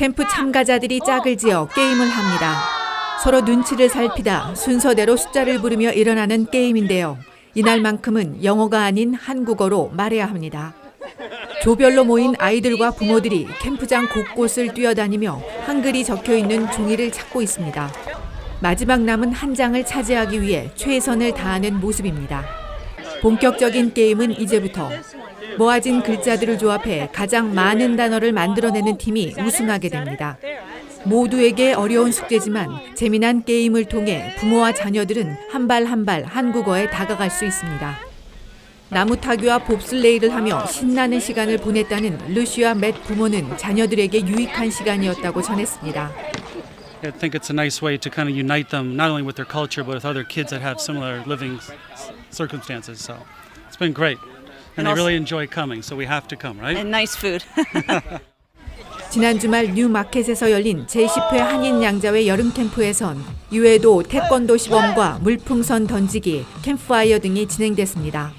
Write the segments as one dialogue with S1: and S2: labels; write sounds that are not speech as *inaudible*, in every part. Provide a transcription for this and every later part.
S1: 캠프 참가자들이 짝을 지어 게임을 합니다. 서로 눈치를 살피다 순서대로 숫자를 부르며 일어나는 게임인데요. 이날만큼은 영어가 아닌 한국어로 말해야 합니다. 조별로 모인 아이들과 부모들이 캠프장 곳곳을 뛰어다니며 한글이 적혀 있는 종이를 찾고 있습니다. 마지막 남은 한 장을 차지하기 위해 최선을 다하는 모습입니다. 본격적인 게임은 이제부터 모아진 글자들을 조합해 가장 많은 단어를 만들어내는 팀이 우승하게 됩니다. 모두에게 어려운 숙제지만 재미난 게임을 통해 부모와 자녀들은 한 발 한 발 한국어에 다가갈 수 있습니다. 나무 타기와 봅슬레이를 하며 신나는 시간을 보냈다는 루시와 맷 부모는 자녀들에게 유익한 시간이었다고 전했습니다.
S2: I think it's a nice way to kind of unite them, not only with their culture, but with other kids that have similar living circumstances. So it's been great. And,
S3: And
S2: they really enjoy coming, so we have to come, right?
S3: and nice food. *laughs*
S1: 지난 주말 뉴마켓에서 열린 제10회 한인 양자회 여름 캠프에선 이외에도 태권도 시범과 물풍선 던지기, 캠프파이어 등이 진행됐습니다.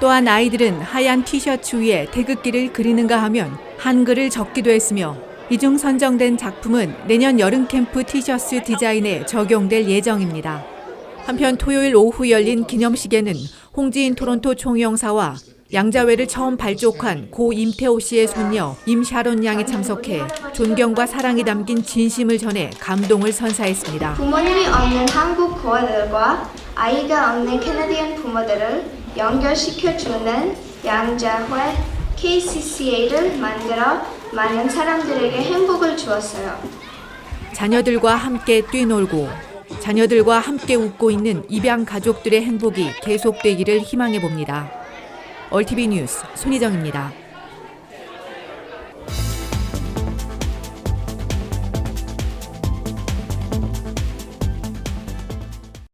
S1: 또한 아이들은 하얀 티셔츠 위에 태극기를 그리는가 하면 한글을 적기도 했으며 이 중 선정된 작품은 내년 여름 캠프 티셔츠 디자인에 적용될 예정입니다. 한편 토요일 오후 열린 기념식에는 홍지인 토론토 총영사와 양자회를 처음 발족한 고 임태호 씨의 손녀 임샤론 양이 참석해 존경과 사랑이 담긴 진심을 전해 감동을 선사했습니다.
S4: 부모님이 없는 한국 부모들과 아이가 없는 캐나디안 부모들을 연결시켜주는 양자회 KCCA를 만들어 많은 사람들에게 행복을 주었어요.
S1: 자녀들과 함께 뛰놀고 자녀들과 함께 웃고 있는 입양 가족들의 행복이 계속되기를 희망해 봅니다. 얼티비 뉴스 손희정입니다.